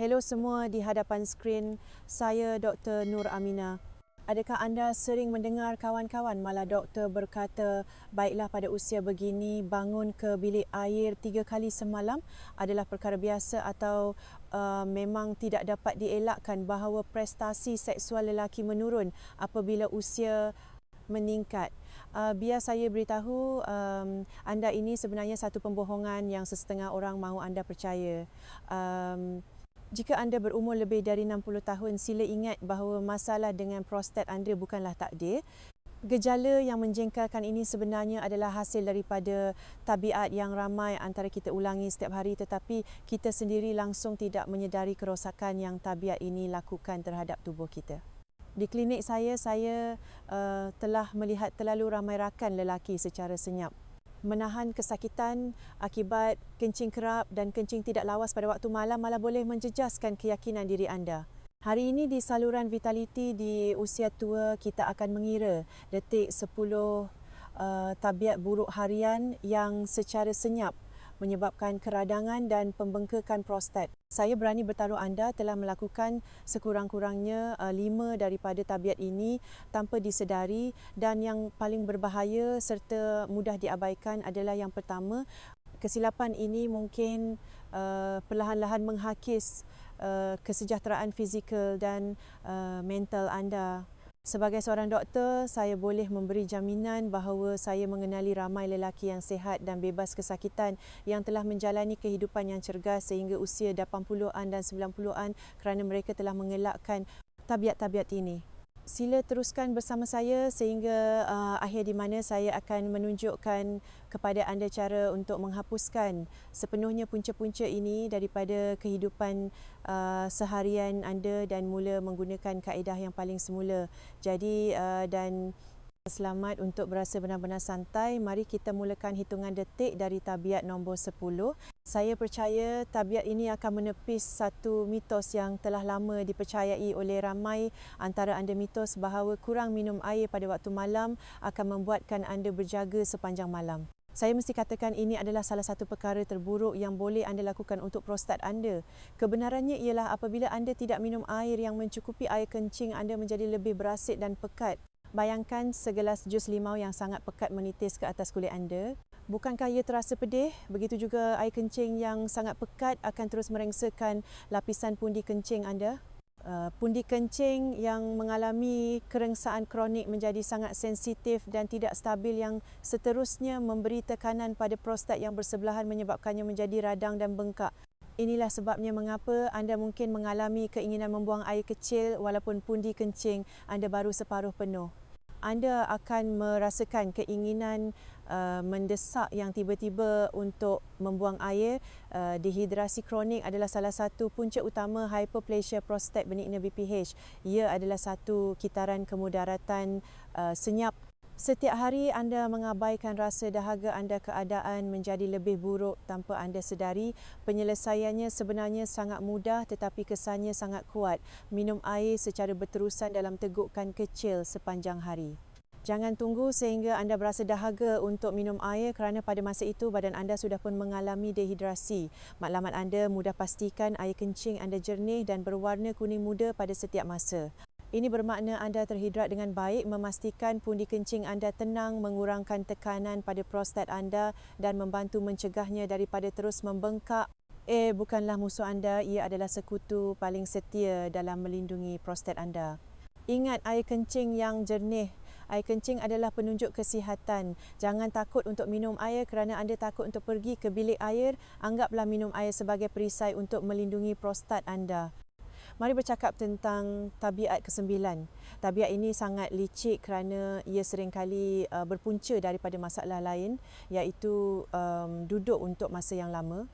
Hello semua di hadapan skrin. Saya Dr. Nur Amina. Adakah anda sering mendengar kawan-kawan malah doktor berkata, baiklah pada usia begini bangun ke bilik air tiga kali semalam adalah perkara biasa atau uh, memang tidak dapat dielakkan bahawa prestasi seksual lelaki menurun apabila usia meningkat. Uh, biar saya beritahu um, anda ini sebenarnya satu pembohongan yang sesetengah orang mahu anda percaya. Um, jika anda berumur lebih dari 60 tahun, sila ingat bahawa masalah dengan prostat anda bukanlah takdir. Gejala yang menjengkelkan ini sebenarnya adalah hasil daripada tabiat yang ramai antara kita ulangi setiap hari tetapi kita sendiri langsung tidak menyedari kerosakan yang tabiat ini lakukan terhadap tubuh kita. Di klinik saya, saya uh, telah melihat terlalu ramai rakan lelaki secara senyap menahan kesakitan akibat kencing kerap dan kencing tidak lawas pada waktu malam malah boleh menjejaskan keyakinan diri anda. Hari ini di saluran Vitality di usia tua kita akan mengira detik 10 uh, tabiat buruk harian yang secara senyap menyebabkan keradangan dan pembengkakan prostat. Saya berani bertaruh anda telah melakukan sekurang-kurangnya uh, lima daripada tabiat ini tanpa disedari dan yang paling berbahaya serta mudah diabaikan adalah yang pertama, kesilapan ini mungkin uh, perlahan-lahan menghakis uh, kesejahteraan fizikal dan uh, mental anda. Sebagai seorang doktor, saya boleh memberi jaminan bahawa saya mengenali ramai lelaki yang sihat dan bebas kesakitan yang telah menjalani kehidupan yang cergas sehingga usia 80-an dan 90-an kerana mereka telah mengelakkan tabiat-tabiat ini sila teruskan bersama saya sehingga uh, akhir di mana saya akan menunjukkan kepada anda cara untuk menghapuskan sepenuhnya punca-punca ini daripada kehidupan uh, seharian anda dan mula menggunakan kaedah yang paling semula. Jadi uh, dan Selamat untuk berasa benar-benar santai. Mari kita mulakan hitungan detik dari tabiat nombor 10. Saya percaya tabiat ini akan menepis satu mitos yang telah lama dipercayai oleh ramai antara anda mitos bahawa kurang minum air pada waktu malam akan membuatkan anda berjaga sepanjang malam. Saya mesti katakan ini adalah salah satu perkara terburuk yang boleh anda lakukan untuk prostat anda. Kebenarannya ialah apabila anda tidak minum air yang mencukupi air kencing anda menjadi lebih berasit dan pekat. Bayangkan segelas jus limau yang sangat pekat menitis ke atas kulit anda. Bukankah ia terasa pedih? Begitu juga air kencing yang sangat pekat akan terus merengsakan lapisan pundi kencing anda. Uh, pundi kencing yang mengalami kerengsaan kronik menjadi sangat sensitif dan tidak stabil yang seterusnya memberi tekanan pada prostat yang bersebelahan menyebabkannya menjadi radang dan bengkak. Inilah sebabnya mengapa anda mungkin mengalami keinginan membuang air kecil walaupun pundi kencing anda baru separuh penuh. Anda akan merasakan keinginan uh, mendesak yang tiba-tiba untuk membuang air. Uh, dehidrasi kronik adalah salah satu punca utama hyperplasia prostat benigna BPH. Ia adalah satu kitaran kemudaratan uh, senyap Setiap hari anda mengabaikan rasa dahaga anda keadaan menjadi lebih buruk tanpa anda sedari. Penyelesaiannya sebenarnya sangat mudah tetapi kesannya sangat kuat. Minum air secara berterusan dalam tegukan kecil sepanjang hari. Jangan tunggu sehingga anda berasa dahaga untuk minum air kerana pada masa itu badan anda sudah pun mengalami dehidrasi. Maklumat anda mudah pastikan air kencing anda jernih dan berwarna kuning muda pada setiap masa. Ini bermakna anda terhidrat dengan baik, memastikan pundi kencing anda tenang, mengurangkan tekanan pada prostat anda dan membantu mencegahnya daripada terus membengkak. Eh, bukanlah musuh anda, ia adalah sekutu paling setia dalam melindungi prostat anda. Ingat air kencing yang jernih. Air kencing adalah penunjuk kesihatan. Jangan takut untuk minum air kerana anda takut untuk pergi ke bilik air. Anggaplah minum air sebagai perisai untuk melindungi prostat anda. Mari bercakap tentang tabiat kesembilan. Tabiat ini sangat licik kerana ia seringkali uh, berpunca daripada masalah lain iaitu um, duduk untuk masa yang lama.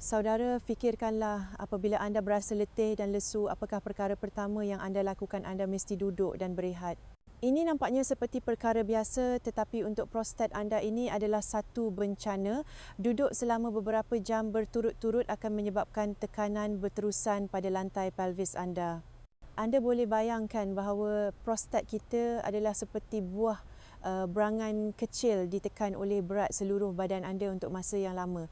Saudara, fikirkanlah apabila anda berasa letih dan lesu, apakah perkara pertama yang anda lakukan? Anda mesti duduk dan berehat. Ini nampaknya seperti perkara biasa tetapi untuk prostat anda ini adalah satu bencana. Duduk selama beberapa jam berturut-turut akan menyebabkan tekanan berterusan pada lantai pelvis anda. Anda boleh bayangkan bahawa prostat kita adalah seperti buah uh, berangan kecil ditekan oleh berat seluruh badan anda untuk masa yang lama.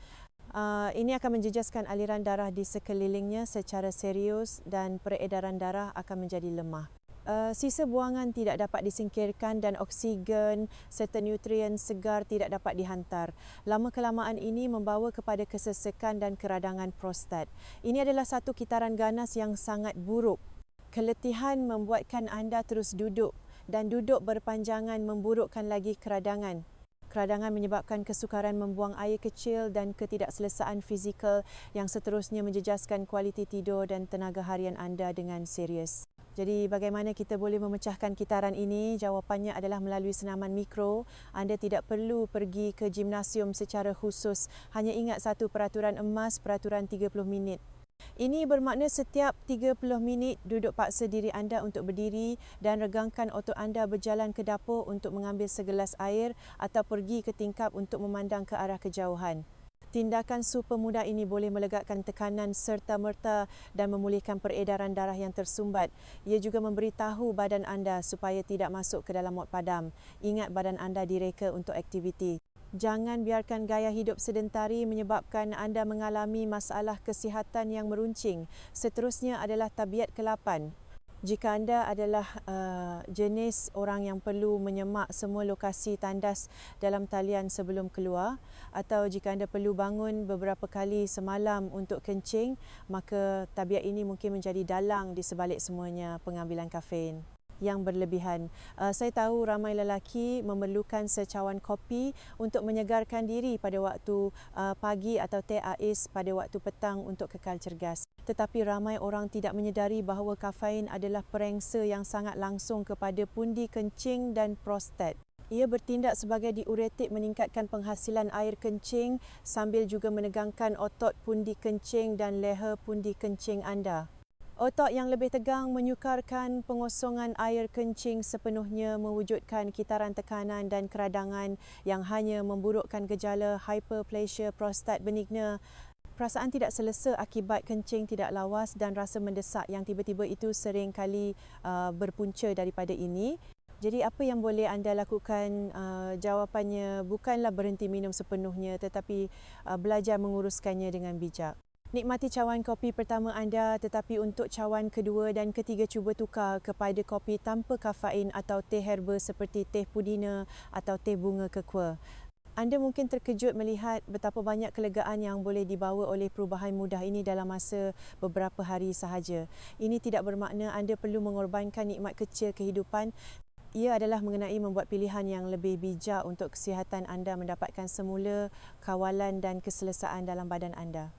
Uh, ini akan menjejaskan aliran darah di sekelilingnya secara serius dan peredaran darah akan menjadi lemah. Uh, sisa buangan tidak dapat disingkirkan dan oksigen serta nutrien segar tidak dapat dihantar. Lama kelamaan ini membawa kepada kesesekan dan keradangan prostat. Ini adalah satu kitaran ganas yang sangat buruk. Keletihan membuatkan anda terus duduk dan duduk berpanjangan memburukkan lagi keradangan. Keradangan menyebabkan kesukaran membuang air kecil dan ketidakselesaan fizikal yang seterusnya menjejaskan kualiti tidur dan tenaga harian anda dengan serius. Jadi bagaimana kita boleh memecahkan kitaran ini? Jawapannya adalah melalui senaman mikro. Anda tidak perlu pergi ke gimnasium secara khusus. Hanya ingat satu peraturan emas, peraturan 30 minit. Ini bermakna setiap 30 minit duduk paksa diri anda untuk berdiri dan regangkan otot anda berjalan ke dapur untuk mengambil segelas air atau pergi ke tingkap untuk memandang ke arah kejauhan. Tindakan super mudah ini boleh melegatkan tekanan serta-merta dan memulihkan peredaran darah yang tersumbat. Ia juga memberitahu badan anda supaya tidak masuk ke dalam mod padam. Ingat badan anda direka untuk aktiviti. Jangan biarkan gaya hidup sedentari menyebabkan anda mengalami masalah kesihatan yang meruncing. Seterusnya adalah tabiat kelapan. Jika anda adalah uh, jenis orang yang perlu menyemak semua lokasi tandas dalam talian sebelum keluar atau jika anda perlu bangun beberapa kali semalam untuk kencing, maka tabiat ini mungkin menjadi dalang di sebalik semuanya pengambilan kafein yang berlebihan. Uh, saya tahu ramai lelaki memerlukan secawan kopi untuk menyegarkan diri pada waktu uh, pagi atau teh ais pada waktu petang untuk kekal cergas. Tetapi ramai orang tidak menyedari bahawa kafein adalah perengsa yang sangat langsung kepada pundi kencing dan prostat. Ia bertindak sebagai diuretik meningkatkan penghasilan air kencing sambil juga menegangkan otot pundi kencing dan leher pundi kencing anda. Otot yang lebih tegang menyukarkan pengosongan air kencing sepenuhnya mewujudkan kitaran tekanan dan keradangan yang hanya memburukkan gejala hyperplasia prostat benigna. Perasaan tidak selesa akibat kencing tidak lawas dan rasa mendesak yang tiba-tiba itu sering kali uh, berpunca daripada ini. Jadi apa yang boleh anda lakukan? Uh, jawapannya bukanlah berhenti minum sepenuhnya tetapi uh, belajar menguruskannya dengan bijak. Nikmati cawan kopi pertama anda tetapi untuk cawan kedua dan ketiga cuba tukar kepada kopi tanpa kafein atau teh herba seperti teh pudina atau teh bunga kekua. Anda mungkin terkejut melihat betapa banyak kelegaan yang boleh dibawa oleh perubahan mudah ini dalam masa beberapa hari sahaja. Ini tidak bermakna anda perlu mengorbankan nikmat kecil kehidupan. Ia adalah mengenai membuat pilihan yang lebih bijak untuk kesihatan anda mendapatkan semula kawalan dan keselesaan dalam badan anda.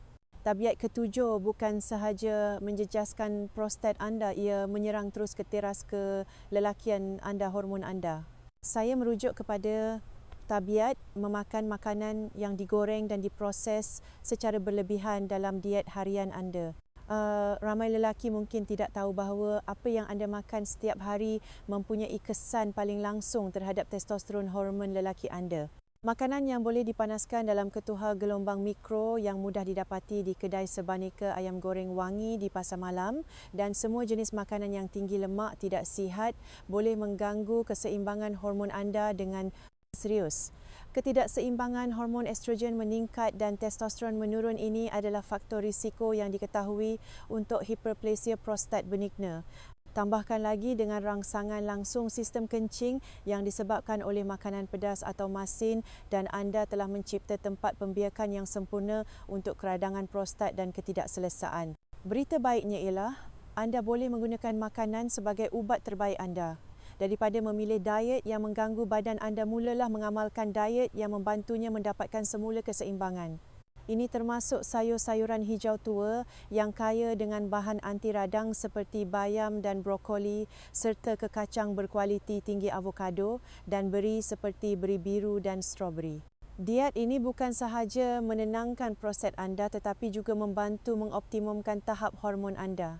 Tabiat ketujuh bukan sahaja menjejaskan prostat anda, ia menyerang terus ke teras ke lelakian anda, hormon anda. Saya merujuk kepada tabiat memakan makanan yang digoreng dan diproses secara berlebihan dalam diet harian anda. Uh, ramai lelaki mungkin tidak tahu bahawa apa yang anda makan setiap hari mempunyai kesan paling langsung terhadap testosteron hormon lelaki anda. Makanan yang boleh dipanaskan dalam ketuha gelombang mikro yang mudah didapati di kedai sebaneka ayam goreng wangi di pasar malam dan semua jenis makanan yang tinggi lemak tidak sihat boleh mengganggu keseimbangan hormon anda dengan serius. Ketidakseimbangan hormon estrogen meningkat dan testosteron menurun ini adalah faktor risiko yang diketahui untuk hiperplasia prostat benigna. Tambahkan lagi dengan rangsangan langsung sistem kencing yang disebabkan oleh makanan pedas atau masin dan anda telah mencipta tempat pembiakan yang sempurna untuk keradangan prostat dan ketidakselesaan. Berita baiknya ialah anda boleh menggunakan makanan sebagai ubat terbaik anda. Daripada memilih diet yang mengganggu badan anda, mulalah mengamalkan diet yang membantunya mendapatkan semula keseimbangan. Ini termasuk sayur-sayuran hijau tua yang kaya dengan bahan anti radang seperti bayam dan brokoli serta kekacang berkualiti tinggi avokado dan beri seperti beri biru dan strawberry. Diet ini bukan sahaja menenangkan prostat anda tetapi juga membantu mengoptimumkan tahap hormon anda.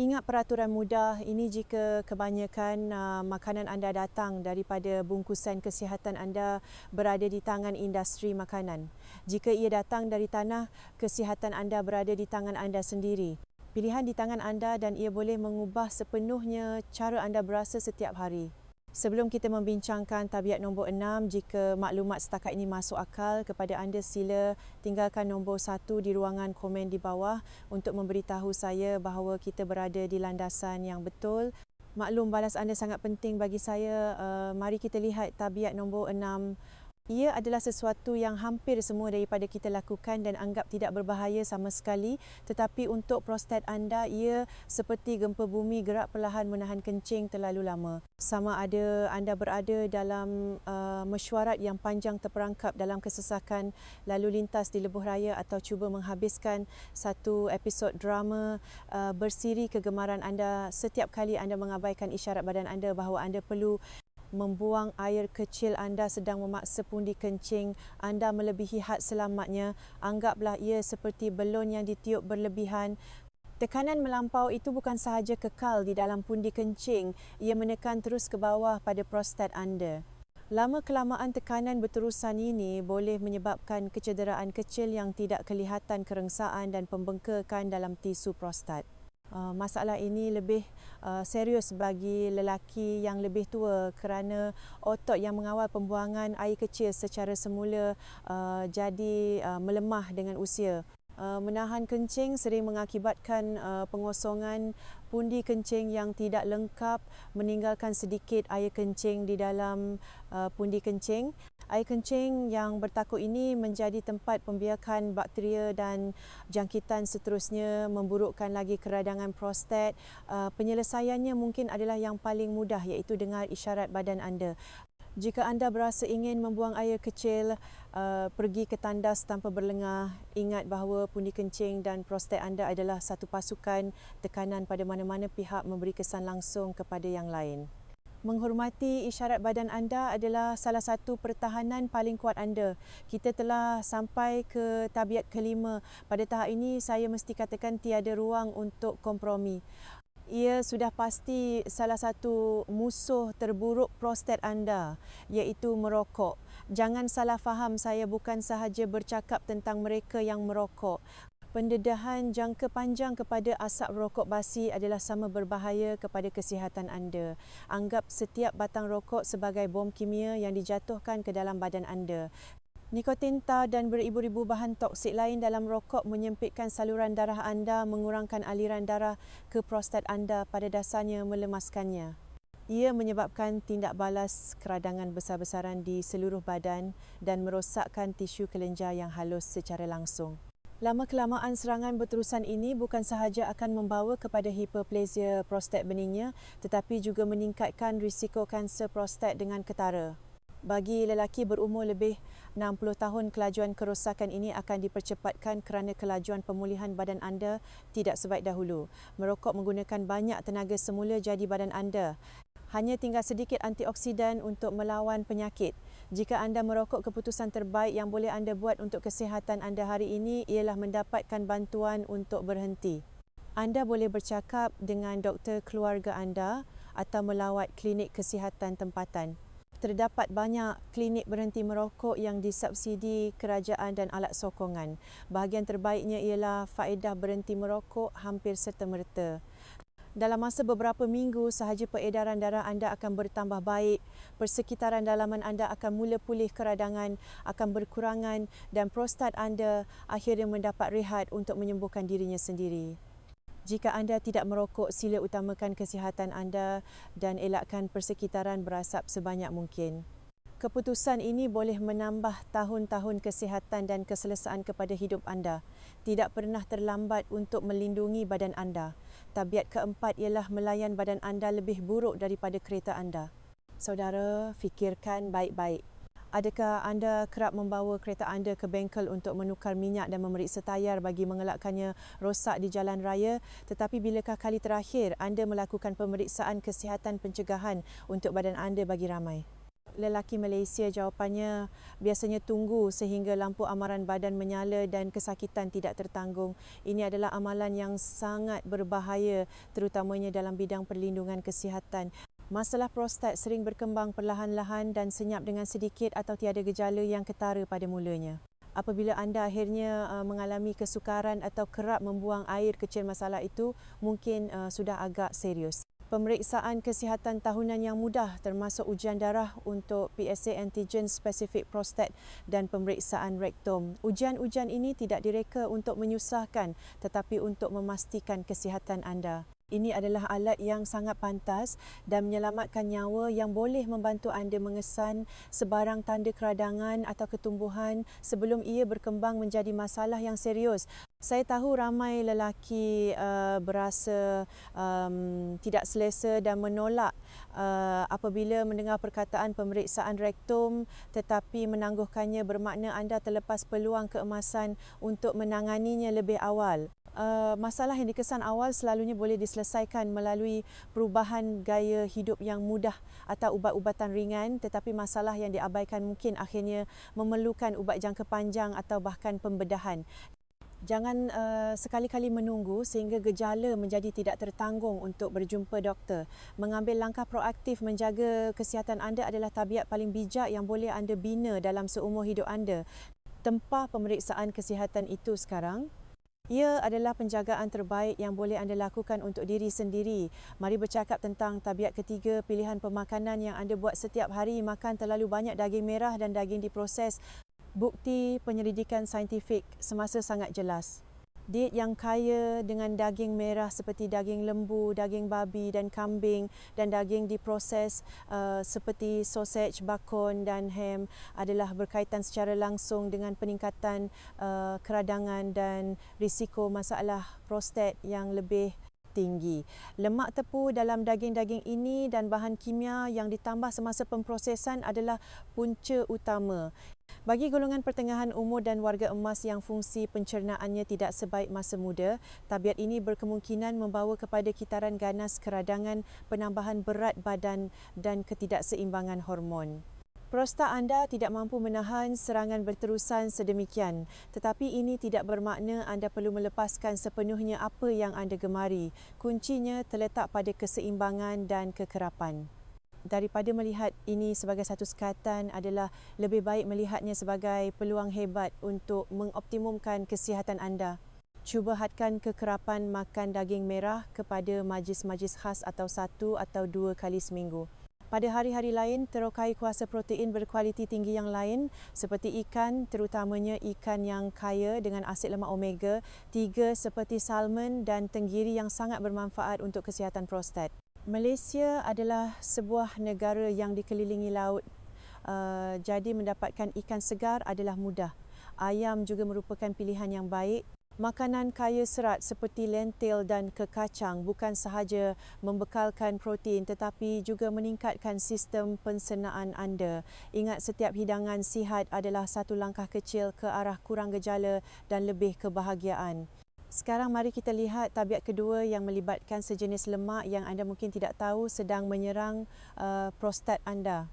Ingat peraturan mudah ini jika kebanyakan uh, makanan anda datang daripada bungkusan kesihatan anda berada di tangan industri makanan. Jika ia datang dari tanah, kesihatan anda berada di tangan anda sendiri. Pilihan di tangan anda dan ia boleh mengubah sepenuhnya cara anda berasa setiap hari. Sebelum kita membincangkan tabiat nombor enam, jika maklumat setakat ini masuk akal kepada anda sila tinggalkan nombor satu di ruangan komen di bawah untuk memberitahu saya bahawa kita berada di landasan yang betul. Maklum balas anda sangat penting bagi saya. Uh, mari kita lihat tabiat nombor ia adalah sesuatu yang hampir semua daripada kita lakukan dan anggap tidak berbahaya sama sekali. Tetapi untuk prostat anda ia seperti gempa bumi gerak perlahan menahan kencing terlalu lama. Sama ada anda berada dalam uh, mesyuarat yang panjang terperangkap dalam kesesakan lalu lintas di lebuh raya atau cuba menghabiskan satu episod drama uh, bersiri kegemaran anda. Setiap kali anda mengabaikan isyarat badan anda bahawa anda perlu membuang air kecil. Anda sedang memaksa pundi kencing. Anda melebihi had selamatnya. Anggaplah ia seperti belon yang ditiup berlebihan. Tekanan melampau itu bukan sahaja kekal di dalam pundi kencing, ia menekan terus ke bawah pada prostat anda. Lama kelamaan tekanan berterusan ini boleh menyebabkan kecederaan kecil yang tidak kelihatan kerengsaan dan pembengkakan dalam tisu prostat. Uh, masalah ini lebih uh, serius bagi lelaki yang lebih tua kerana otot yang mengawal pembuangan air kecil secara semula uh, jadi melemah dengan usia. Uh, menahan kencing sering mengakibatkan uh, pengosongan pundi kencing yang tidak lengkap meninggalkan sedikit air kencing di dalam uh, pundi kencing. Air kencing yang bertakuk ini menjadi tempat pembiakan bakteria dan jangkitan seterusnya memburukkan lagi keradangan prostat. Penyelesaiannya mungkin adalah yang paling mudah iaitu dengar isyarat badan anda. Jika anda berasa ingin membuang air kecil, uh, pergi ke tandas tanpa berlengah, ingat bahawa pundi kencing dan prostat anda adalah satu pasukan tekanan pada mana-mana pihak memberi kesan langsung kepada yang lain. Menghormati isyarat badan anda adalah salah satu pertahanan paling kuat anda. Kita telah sampai ke tabiat kelima. Pada tahap ini, saya mesti katakan tiada ruang untuk kompromi ia sudah pasti salah satu musuh terburuk prostat anda iaitu merokok. Jangan salah faham saya bukan sahaja bercakap tentang mereka yang merokok. Pendedahan jangka panjang kepada asap rokok basi adalah sama berbahaya kepada kesihatan anda. Anggap setiap batang rokok sebagai bom kimia yang dijatuhkan ke dalam badan anda. Nikotin tar dan beribu-ribu bahan toksik lain dalam rokok menyempitkan saluran darah anda, mengurangkan aliran darah ke prostat anda pada dasarnya melemaskannya. Ia menyebabkan tindak balas keradangan besar-besaran di seluruh badan dan merosakkan tisu kelenjar yang halus secara langsung. Lama kelamaan serangan berterusan ini bukan sahaja akan membawa kepada hiperplasia prostat beningnya tetapi juga meningkatkan risiko kanser prostat dengan ketara. Bagi lelaki berumur lebih 60 tahun, kelajuan kerosakan ini akan dipercepatkan kerana kelajuan pemulihan badan anda tidak sebaik dahulu. Merokok menggunakan banyak tenaga semula jadi badan anda. Hanya tinggal sedikit antioksidan untuk melawan penyakit. Jika anda merokok, keputusan terbaik yang boleh anda buat untuk kesihatan anda hari ini ialah mendapatkan bantuan untuk berhenti. Anda boleh bercakap dengan doktor keluarga anda atau melawat klinik kesihatan tempatan terdapat banyak klinik berhenti merokok yang disubsidi kerajaan dan alat sokongan. Bahagian terbaiknya ialah faedah berhenti merokok hampir serta-merta. Dalam masa beberapa minggu sahaja peredaran darah anda akan bertambah baik, persekitaran dalaman anda akan mula pulih keradangan, akan berkurangan dan prostat anda akhirnya mendapat rehat untuk menyembuhkan dirinya sendiri. Jika anda tidak merokok, sila utamakan kesihatan anda dan elakkan persekitaran berasap sebanyak mungkin. Keputusan ini boleh menambah tahun-tahun kesihatan dan keselesaan kepada hidup anda. Tidak pernah terlambat untuk melindungi badan anda. Tabiat keempat ialah melayan badan anda lebih buruk daripada kereta anda. Saudara, fikirkan baik-baik. Adakah anda kerap membawa kereta anda ke bengkel untuk menukar minyak dan memeriksa tayar bagi mengelakkannya rosak di jalan raya? Tetapi bilakah kali terakhir anda melakukan pemeriksaan kesihatan pencegahan untuk badan anda bagi ramai? Lelaki Malaysia jawapannya biasanya tunggu sehingga lampu amaran badan menyala dan kesakitan tidak tertanggung. Ini adalah amalan yang sangat berbahaya terutamanya dalam bidang perlindungan kesihatan. Masalah prostat sering berkembang perlahan-lahan dan senyap dengan sedikit atau tiada gejala yang ketara pada mulanya. Apabila anda akhirnya uh, mengalami kesukaran atau kerap membuang air kecil masalah itu, mungkin uh, sudah agak serius. pemeriksaan kesihatan tahunan yang mudah termasuk ujian darah untuk PSA antigen spesifik prostat dan pemeriksaan rektum. Ujian-ujian ini tidak direka untuk menyusahkan tetapi untuk memastikan kesihatan anda. Ini adalah alat yang sangat pantas dan menyelamatkan nyawa yang boleh membantu anda mengesan sebarang tanda keradangan atau ketumbuhan sebelum ia berkembang menjadi masalah yang serius. Saya tahu ramai lelaki uh, berasa um, tidak selesa dan menolak uh, apabila mendengar perkataan pemeriksaan rektum tetapi menangguhkannya bermakna anda terlepas peluang keemasan untuk menanganinya lebih awal. Uh, masalah yang dikesan awal selalunya boleh diselesaikan melalui perubahan gaya hidup yang mudah atau ubat-ubatan ringan tetapi masalah yang diabaikan mungkin akhirnya memerlukan ubat jangka panjang atau bahkan pembedahan. Jangan uh, sekali-kali menunggu sehingga gejala menjadi tidak tertanggung untuk berjumpa doktor. Mengambil langkah proaktif menjaga kesihatan anda adalah tabiat paling bijak yang boleh anda bina dalam seumur hidup anda. Tempah pemeriksaan kesihatan itu sekarang ia adalah penjagaan terbaik yang boleh anda lakukan untuk diri sendiri. Mari bercakap tentang tabiat ketiga pilihan pemakanan yang anda buat setiap hari makan terlalu banyak daging merah dan daging diproses. Bukti penyelidikan saintifik semasa sangat jelas. Diet yang kaya dengan daging merah seperti daging lembu, daging babi dan kambing dan daging diproses uh, seperti sausage, bakon dan ham adalah berkaitan secara langsung dengan peningkatan uh, keradangan dan risiko masalah prostat yang lebih tinggi. Lemak tepu dalam daging-daging ini dan bahan kimia yang ditambah semasa pemprosesan adalah punca utama. Bagi golongan pertengahan umur dan warga emas yang fungsi pencernaannya tidak sebaik masa muda, tabiat ini berkemungkinan membawa kepada kitaran ganas keradangan, penambahan berat badan dan ketidakseimbangan hormon. Prosta anda tidak mampu menahan serangan berterusan sedemikian, tetapi ini tidak bermakna anda perlu melepaskan sepenuhnya apa yang anda gemari. Kuncinya terletak pada keseimbangan dan kekerapan daripada melihat ini sebagai satu sekatan adalah lebih baik melihatnya sebagai peluang hebat untuk mengoptimumkan kesihatan anda. Cuba hadkan kekerapan makan daging merah kepada majlis-majlis khas atau satu atau dua kali seminggu. Pada hari-hari lain, terokai kuasa protein berkualiti tinggi yang lain seperti ikan, terutamanya ikan yang kaya dengan asid lemak omega, tiga seperti salmon dan tenggiri yang sangat bermanfaat untuk kesihatan prostat. Malaysia adalah sebuah negara yang dikelilingi laut. Uh, jadi mendapatkan ikan segar adalah mudah. Ayam juga merupakan pilihan yang baik. Makanan kaya serat seperti lentil dan kekacang bukan sahaja membekalkan protein tetapi juga meningkatkan sistem pensernaan anda. Ingat setiap hidangan sihat adalah satu langkah kecil ke arah kurang gejala dan lebih kebahagiaan. Sekarang mari kita lihat tabiat kedua yang melibatkan sejenis lemak yang anda mungkin tidak tahu sedang menyerang uh, prostat anda.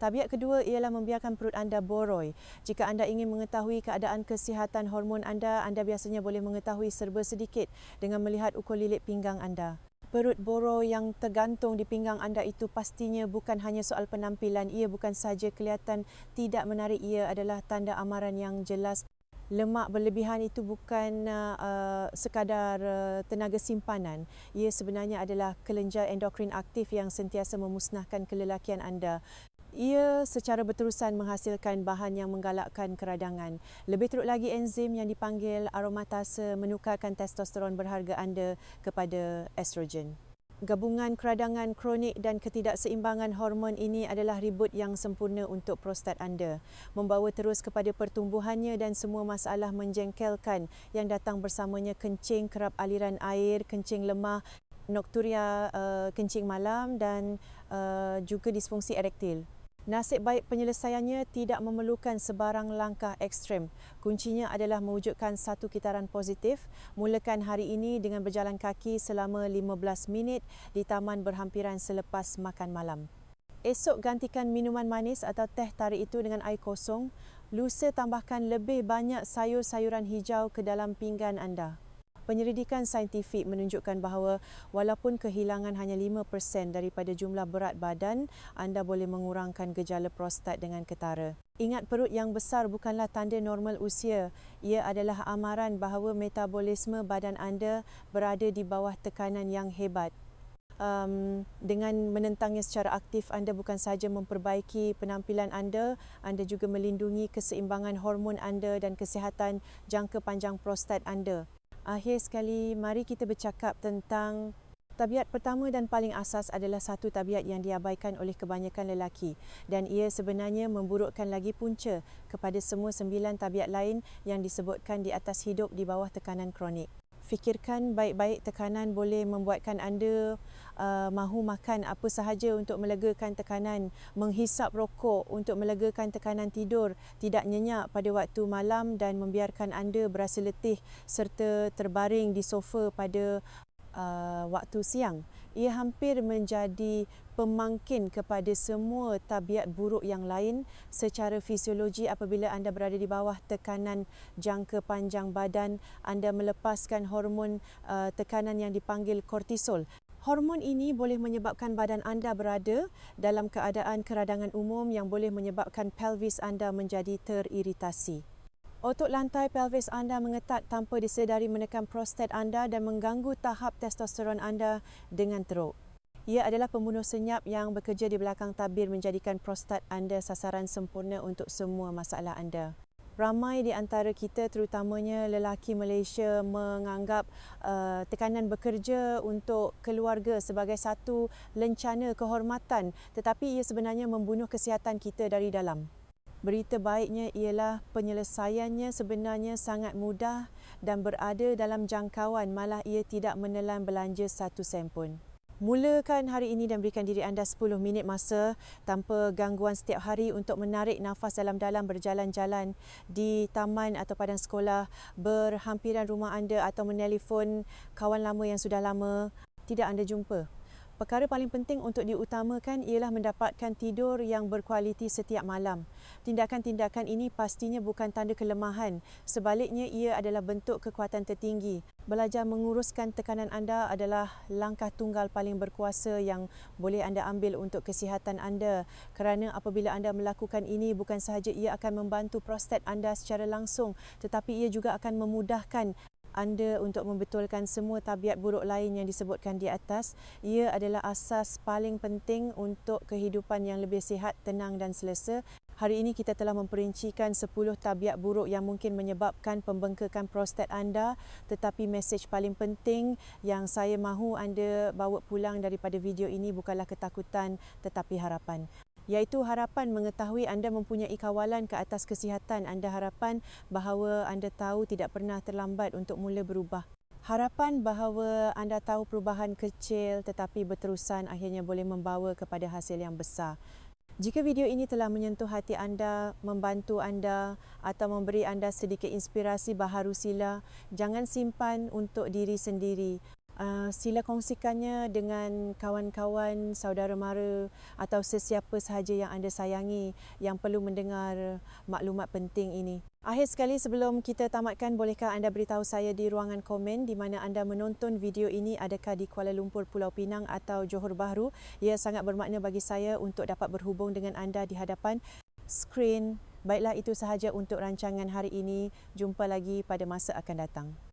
Tabiat kedua ialah membiarkan perut anda boroi. Jika anda ingin mengetahui keadaan kesihatan hormon anda, anda biasanya boleh mengetahui serba sedikit dengan melihat ukur lilit pinggang anda. Perut boroi yang tergantung di pinggang anda itu pastinya bukan hanya soal penampilan. Ia bukan saja kelihatan tidak menarik, ia adalah tanda amaran yang jelas lemak berlebihan itu bukan uh, sekadar uh, tenaga simpanan. Ia sebenarnya adalah kelenjar endokrin aktif yang sentiasa memusnahkan kelelakian anda. Ia secara berterusan menghasilkan bahan yang menggalakkan keradangan. Lebih teruk lagi enzim yang dipanggil aromatase menukarkan testosteron berharga anda kepada estrogen. Gabungan keradangan kronik dan ketidakseimbangan hormon ini adalah ribut yang sempurna untuk prostat anda. Membawa terus kepada pertumbuhannya dan semua masalah menjengkelkan yang datang bersamanya kencing kerap aliran air, kencing lemah, nokturia uh, kencing malam dan uh, juga disfungsi erektil. Nasib baik penyelesaiannya tidak memerlukan sebarang langkah ekstrem. Kuncinya adalah mewujudkan satu kitaran positif. Mulakan hari ini dengan berjalan kaki selama 15 minit di taman berhampiran selepas makan malam. Esok gantikan minuman manis atau teh tarik itu dengan air kosong. Lusa tambahkan lebih banyak sayur-sayuran hijau ke dalam pinggan anda. Penyelidikan saintifik menunjukkan bahawa walaupun kehilangan hanya 5% daripada jumlah berat badan, anda boleh mengurangkan gejala prostat dengan ketara. Ingat perut yang besar bukanlah tanda normal usia. Ia adalah amaran bahawa metabolisme badan anda berada di bawah tekanan yang hebat. um, dengan menentangnya secara aktif anda bukan sahaja memperbaiki penampilan anda, anda juga melindungi keseimbangan hormon anda dan kesihatan jangka panjang prostat anda. Akhir sekali, mari kita bercakap tentang Tabiat pertama dan paling asas adalah satu tabiat yang diabaikan oleh kebanyakan lelaki dan ia sebenarnya memburukkan lagi punca kepada semua sembilan tabiat lain yang disebutkan di atas hidup di bawah tekanan kronik. Fikirkan baik-baik tekanan boleh membuatkan anda uh, mahu makan apa sahaja untuk melegakan tekanan, menghisap rokok untuk melegakan tekanan tidur, tidak nyenyak pada waktu malam dan membiarkan anda berasa letih serta terbaring di sofa pada uh, waktu siang. Ia hampir menjadi pemangkin kepada semua tabiat buruk yang lain secara fisiologi apabila anda berada di bawah tekanan jangka panjang badan, anda melepaskan hormon uh, tekanan yang dipanggil kortisol. Hormon ini boleh menyebabkan badan anda berada dalam keadaan keradangan umum yang boleh menyebabkan pelvis anda menjadi teriritasi. Otot lantai pelvis anda mengetat tanpa disedari menekan prostat anda dan mengganggu tahap testosteron anda dengan teruk. Ia adalah pembunuh senyap yang bekerja di belakang tabir menjadikan prostat anda sasaran sempurna untuk semua masalah anda. Ramai di antara kita terutamanya lelaki Malaysia menganggap uh, tekanan bekerja untuk keluarga sebagai satu lencana kehormatan tetapi ia sebenarnya membunuh kesihatan kita dari dalam. Berita baiknya ialah penyelesaiannya sebenarnya sangat mudah dan berada dalam jangkauan malah ia tidak menelan belanja satu sen pun. Mulakan hari ini dan berikan diri anda 10 minit masa tanpa gangguan setiap hari untuk menarik nafas dalam-dalam berjalan-jalan di taman atau padang sekolah berhampiran rumah anda atau menelpon kawan lama yang sudah lama tidak anda jumpa. Perkara paling penting untuk diutamakan ialah mendapatkan tidur yang berkualiti setiap malam. Tindakan-tindakan ini pastinya bukan tanda kelemahan. Sebaliknya ia adalah bentuk kekuatan tertinggi. Belajar menguruskan tekanan anda adalah langkah tunggal paling berkuasa yang boleh anda ambil untuk kesihatan anda. Kerana apabila anda melakukan ini bukan sahaja ia akan membantu prostat anda secara langsung tetapi ia juga akan memudahkan anda untuk membetulkan semua tabiat buruk lain yang disebutkan di atas. Ia adalah asas paling penting untuk kehidupan yang lebih sihat, tenang dan selesa. Hari ini kita telah memperincikan 10 tabiat buruk yang mungkin menyebabkan pembengkakan prostat anda tetapi mesej paling penting yang saya mahu anda bawa pulang daripada video ini bukanlah ketakutan tetapi harapan iaitu harapan mengetahui anda mempunyai kawalan ke atas kesihatan anda harapan bahawa anda tahu tidak pernah terlambat untuk mula berubah harapan bahawa anda tahu perubahan kecil tetapi berterusan akhirnya boleh membawa kepada hasil yang besar jika video ini telah menyentuh hati anda, membantu anda atau memberi anda sedikit inspirasi baharu sila, jangan simpan untuk diri sendiri. Uh, sila kongsikannya dengan kawan-kawan, saudara mara atau sesiapa sahaja yang anda sayangi yang perlu mendengar maklumat penting ini. Akhir sekali sebelum kita tamatkan, bolehkah anda beritahu saya di ruangan komen di mana anda menonton video ini adakah di Kuala Lumpur, Pulau Pinang atau Johor Bahru? Ia sangat bermakna bagi saya untuk dapat berhubung dengan anda di hadapan skrin. Baiklah itu sahaja untuk rancangan hari ini. Jumpa lagi pada masa akan datang.